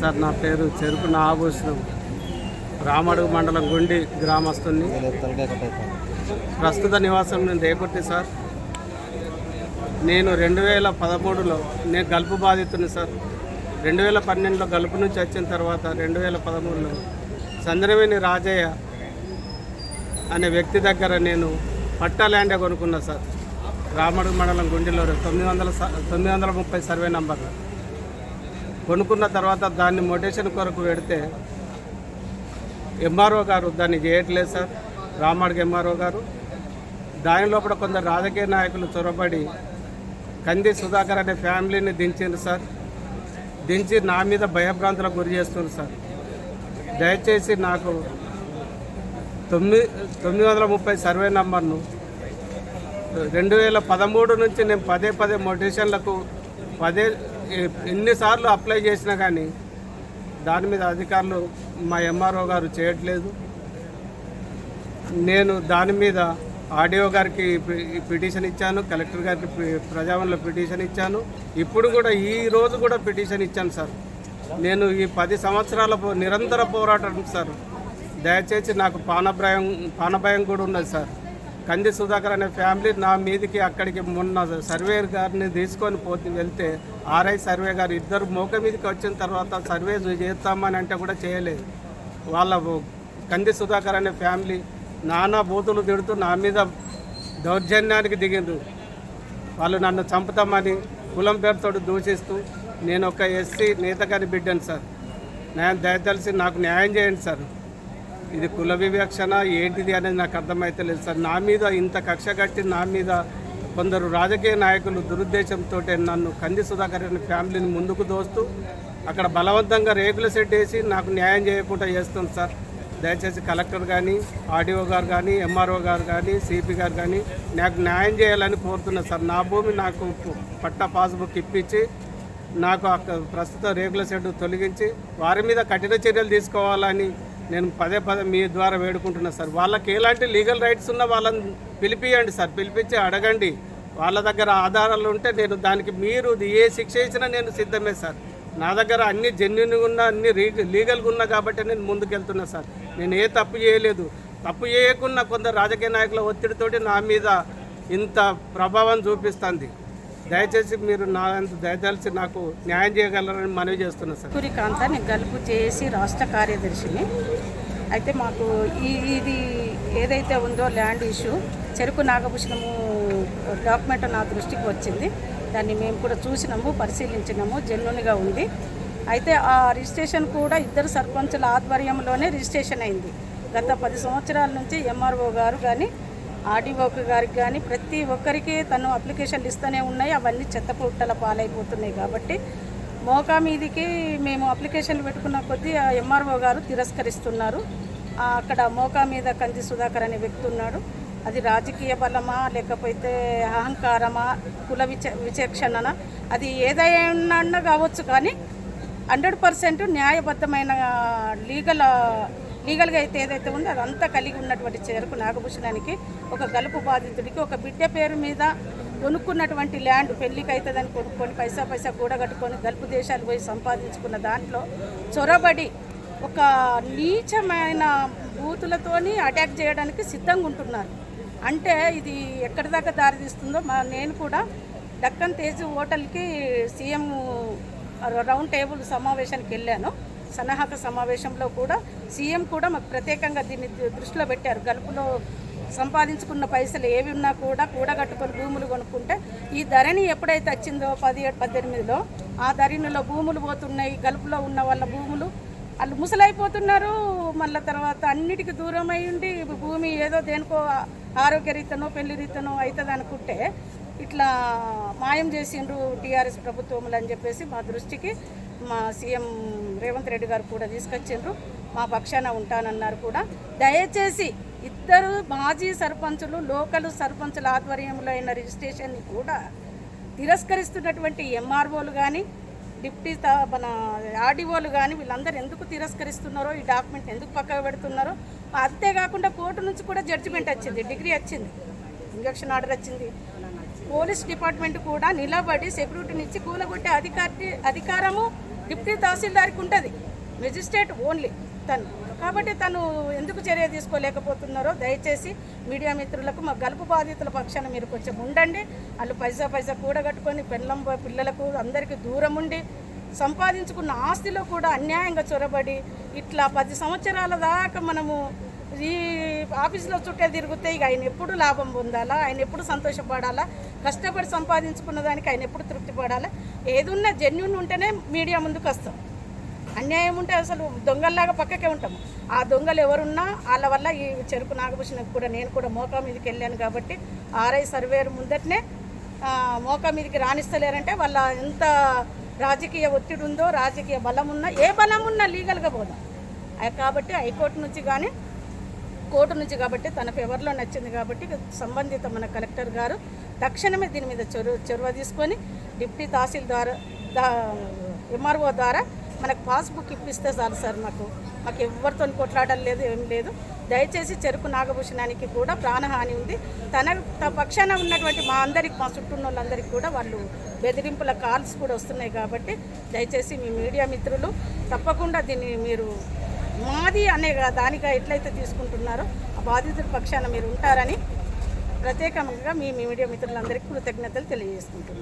Sir నా పేరు చెరుకు నాగభూషణం. రామడుగు మండలం గుండి గ్రామస్తుని ప్రస్తుత నివాసం నేను రేపటి సార్. నేను రెండు వేల పదమూడులో నేను గల్పు బాధితుని సార్. రెండు వేల పన్నెండులో గల్పు నుంచి వచ్చిన తర్వాత రెండు వేల పదమూడులో చంద్రవేణి రాజయ్య అనే వ్యక్తి దగ్గర నేను పట్టా ల్యాండ్ కొనుక్కున్నా సార్. రామడుగు మండలం గుండెలో తొమ్మిది వందల స- తొమ్మిది వందల ముప్పై సర్వే నంబర్లో. కొనుక్కున్న తర్వాత దాన్ని మొటేషన్ కొరకు పెడితే ఎంఆర్ఓ గారు దాన్ని చేయట్లేదు సార్. రామాడికి ఎంఆర్ఓ గారు. దాని లోపల కొందరు రాజకీయ నాయకులు చొరబడి కంది సుధాకర్ అనే ఫ్యామిలీని దించిండ్రు సార్. దించి నా మీద భయభ్రాంతులకు గురి చేస్తుంది సార్. దయచేసి నాకు తొమ్మిది తొమ్మిది వందల ముప్పై సర్వే నంబర్ను రెండు వేల పదమూడు నుంచి నేను పదే పదే మొటేషన్లకు పదే ఎన్నిసార్లు అప్లై చేసినా కానీ దాని మీద అధికారులు మా ఎంఆర్ఓ గారు చేయట్లేదు. నేను దాని మీద ఆడియో గారికి పిటిషన్ ఇచ్చాను కలెక్టర్ గారికి పి- పిటిషన్ ఇచ్చాను. ఇప్పుడు కూడా ఈ రోజు కూడా పిటిషన్ ఇచ్చాను సార్. నేను ఈ పది సంవత్సరాల నిరంతర పోరాటం సార్. దయచేసి నాకు పానభయం పానభయం కూడా ఉన్నది సార్. కంది సుధాకర్ అనే ఫ్యామిలీ నా మీదికి అక్కడికి మొన్న సర్వే గారిని తీసుకొని పోతే వెళ్తే ఆర్ఐ సర్వే గారు ఇద్దరు మోక మీదకి వచ్చిన తర్వాత సర్వే చేస్తామని అంటే కూడా చేయలేదు. వాళ్ళ కంది సుధాకర్ అనే ఫ్యామిలీ నానా బూతులు తిడుతూ నా మీద దౌర్జన్యానికి దిగిండ్రు. వాళ్ళు నన్ను చంపుతామని కులం పేరుతో దూషిస్తూ నేను ఒక ఎస్సీ నేతగారి బిడ్డను సార్. నేను దయతలిసి నాకు న్యాయం చేయండి సార్. ఇది కుల వివక్షణ ఏంటిది అనేది నాకు అర్థమైతే లేదు సార్. నా మీద ఇంత కక్ష కట్టి నా మీద కొందరు రాజకీయ నాయకులు దురుద్దేశంతో నన్ను కంది సుధాకర్ ఫ్యామిలీని ముందుకు దోస్తూ అక్కడ బలవంతంగా రేకుల సెట్ వేసి నాకు న్యాయం చేయకుండా చేస్తుంది సార్. దయచేసి కలెక్టర్ కానీ ఆర్డీఓ గారు కానీ ఎంఆర్ఓ గారు కానీ సిపి గారు కానీ నాకు న్యాయం చేయాలని కోరుతున్నా సార్. నా భూమి నాకు పట్టా పాస్బుక్ ఇప్పించి నాకు అక్క- ప్రస్తుత రేకుల షెడ్ తొలగించి వారి మీద కఠిన చర్యలు తీసుకోవాలని నేను పదే పదే మీ ద్వారా వేడుకుంటున్నా సార్. వాళ్ళకి ఎలాంటి లీగల్ రైట్స్ ఉన్నా వాళ్ళని పిలిపియండి సార్. పిలిపించి అడగండి. వాళ్ళ దగ్గర ఆధారాలు ఉంటే నేను దానికి మీరు ఏ శిక్ష ఇచ్చినా నేను సిద్ధమే సార్. నా దగ్గర అన్ని జెన్యున్గా ఉన్న అన్ని లీగల్గా ఉన్నా కాబట్టి నేను ముందుకెళ్తున్నా సార్. నేను ఏ తప్పు చేయలేదు. తప్పు చేయకుండా కొందరు రాజకీయ నాయకుల ఒత్తిడితోటి నా మీద ఇంత ప్రభావం చూపిస్తుంది. దయచేసి మీరు నా దయచేసి నాకు న్యాయం చేయగలరని మనవి చేస్తున్నా సార్. సూర్యకాంత నేను గలుపు చేసి రాష్ట్ర కార్యదర్శిని. అయితే మాకు ఈ ఇది ఏదైతే ఉందో ల్యాండ్ ఇష్యూ చెరుకు నాగభూషణము డాక్యుమెంట్ నా దృష్టికి వచ్చింది. దాన్ని మేము కూడా చూసినాము పరిశీలించినాము జెన్యున్గా ఉంది. అయితే ఆ రిజిస్ట్రేషన్ కూడా ఇద్దరు సర్పంచుల ఆధ్వర్యంలోనే రిజిస్ట్రేషన్ అయింది. గత పది సంవత్సరాల నుంచి ఎంఆర్ఓ గారు కానీ ఆర్డీఓకి గారికి కానీ ప్రతి ఒక్కరికి తను అప్లికేషన్లు ఇస్తూనే ఉన్నాయి. అవన్నీ చెత్త పుట్టల పాలైపోతున్నాయి కాబట్టి మోకా మీదికి మేము అప్లికేషన్లు పెట్టుకున్న కొద్దీ ఆ ఎంఆర్ఓ గారు తిరస్కరిస్తున్నారు. అక్కడ మోకా మీద కంది సుధాకర్ అనే వ్యక్తి ఉన్నాడు. అది రాజకీయ బలమా లేకపోతే అహంకారమా కుల విచ విచక్షణనా? అది ఏదైనా కావచ్చు కానీ హండ్రెడ్ పర్సెంట్ న్యాయబద్ధమైన లీగల్ ఈగలుగా అయితే ఏదైతే ఉందో అదంతా కలిగి ఉన్నటువంటి చెరుకు నాగభూషణానికి ఒక గలుపు బాధితుడికి ఒక బిడ్డ పేరు మీద కొనుక్కున్నటువంటి ల్యాండ్ పెళ్ళికి అవుతుందని కొనుక్కొని పైసా పైసా కూడగట్టుకొని గల్పు దేశాలు పోయి సంపాదించుకున్న దాంట్లో చొరబడి ఒక నీచమైన బూతులతోని అటాక్ చేయడానికి సిద్ధంగా ఉంటున్నారు అంటే ఇది ఎక్కడి దాకా దారితీస్తుందో మా నేను కూడా దక్కన్ తేజ్ హోటల్కి సీఎం రౌండ్ టేబుల్ సమావేశానికి వెళ్ళాను. సన్నాహక సమావేశంలో కూడా సీఎం కూడా మాకు ప్రత్యేకంగా దీన్ని దృష్టిలో పెట్టారు. గలుపులో సంపాదించుకున్న పైసలు ఏవి ఉన్నా కూడా కూడగట్టుకొని భూములు కొనుక్కుంటే ఈ ధరణి ఎప్పుడైతే వచ్చిందో పదిహేడు పద్దెనిమిదిలో ఆ ధరణిలో భూములు పోతున్నాయి. గలుపులో ఉన్న వాళ్ళ భూములు వాళ్ళు ముసలైపోతున్నారు. మళ్ళీ తర్వాత అన్నిటికీ దూరం ఉండి భూమి ఏదో దేనికో ఆరోగ్య రీతనో పెళ్ళి రీతనో అవుతుంది అనుకుంటే ఇట్లా మాయం చేసిండ్రు టీఆర్ఎస్ ప్రభుత్వములు అని చెప్పేసి మా దృష్టికి మా సీఎం రేవంత్ రెడ్డి గారు కూడా తీసుకొచ్చిండ్రు. మా పక్షాన ఉంటానన్నారు కూడా. దయచేసి ఇద్దరు మాజీ సర్పంచులు లోకల్ సర్పంచుల ఆధ్వర్యంలో అయిన రిజిస్ట్రేషన్ని కూడా తిరస్కరిస్తున్నటువంటి ఎంఆర్ఓలు కానీ డిప్టీ తా- మన ఆర్డీఓలు కానీ వీళ్ళందరూ ఎందుకు తిరస్కరిస్తున్నారో ఈ డాక్యుమెంట్ ఎందుకు పక్కకు పెడుతున్నారో అంతేకాకుండా కోర్టు నుంచి కూడా జడ్జిమెంట్ వచ్చింది డిగ్రీ వచ్చింది ఇంజక్షన్ ఆర్డర్ వచ్చింది. పోలీస్ డిపార్ట్మెంట్ కూడా నిలబడి సెక్యూరిటీని ఇచ్చి కూలగొట్టే అధికారి అధికారము డిప్యూటీ తహసీల్దార్కి ఉంటుంది. మెజిస్ట్రేట్ ఓన్లీ తను. కాబట్టి తను ఎందుకు చర్య తీసుకోలేకపోతున్నారో దయచేసి మీడియా మిత్రులకు మా గలుపు బాధితుల పక్షాన మీరు కొంచెం ఉండండి. వాళ్ళు పైసా పైసా కూడగట్టుకొని పెళ్ళం పిల్లలకు అందరికీ దూరం ఉండి సంపాదించుకున్న ఆస్తిలో కూడా అన్యాయంగా చొరబడి ఇట్లా పది సంవత్సరాల దాకా మనము ఈ ఆఫీసులో చుట్టే తిరిగితే ఇక ఆయన ఎప్పుడు లాభం పొందాలా? ఆయన ఎప్పుడు సంతోషపడాలా? కష్టపడి సంపాదించుకున్న దానికి ఆయన ఎప్పుడు తృప్తి పడాలా? ఏదున్నా జెన్యున్ ఉంటేనే మీడియా ముందుకు వస్తాం. అన్యాయం ఉంటే అసలు దొంగల్లాగా పక్కకే ఉంటాము ఆ దొంగలు ఎవరున్నా వాళ్ళ వల్ల ఈ చెరుకు నాగభూషణకు కూడా నేను కూడా మోకా మీదకి వెళ్ళాను కాబట్టి ఆర్ఐ సర్వేర్ ముందటనే మోకా మీదకి రాణిస్తలేరంటే వాళ్ళ ఎంత రాజకీయ ఒత్తిడి ఉందో రాజకీయ బలం ఉన్నా ఏ బలం ఉన్నా లీగల్గా పోదాం. కాబట్టి హైకోర్టు నుంచి కానీ కోర్టు నుంచి కాబట్టి తన ఫేవర్లో నచ్చింది కాబట్టి సంబంధిత మన కలెక్టర్ గారు తక్షణమే దీని మీద చొరవ చొరవ తీసుకొని డిప్యూటీ తహసీల్దార్ దా ఎంఆర్ఓ ద్వారా మనకు పాస్బుక్ ఇప్పిస్తే చాలు సార్ మాకు. మాకు ఎవరితో కొట్లాడడం లేదు ఏం లేదు. దయచేసి చెరుకు నాగభూషణానికి కూడా ప్రాణహాని ఉంది. తన పక్షాన ఉన్నటువంటి మా అందరికి మా చుట్టూ ఉన్న వాళ్ళందరికీ కూడా వాళ్ళు బెదిరింపుల కాల్స్ కూడా వస్తున్నాయి కాబట్టి దయచేసి మీ మీడియా మిత్రులు తప్పకుండా దీన్ని మీరు మాది అనే దానిగా ఎట్లయితే తీసుకుంటున్నారో ఆ బాధితుల పక్షాన మీరు ఉంటారని ప్రత్యేకంగా మీ మీడియా మిత్రులందరికీ కృతజ్ఞతలు తెలియజేసుకుంటున్నాను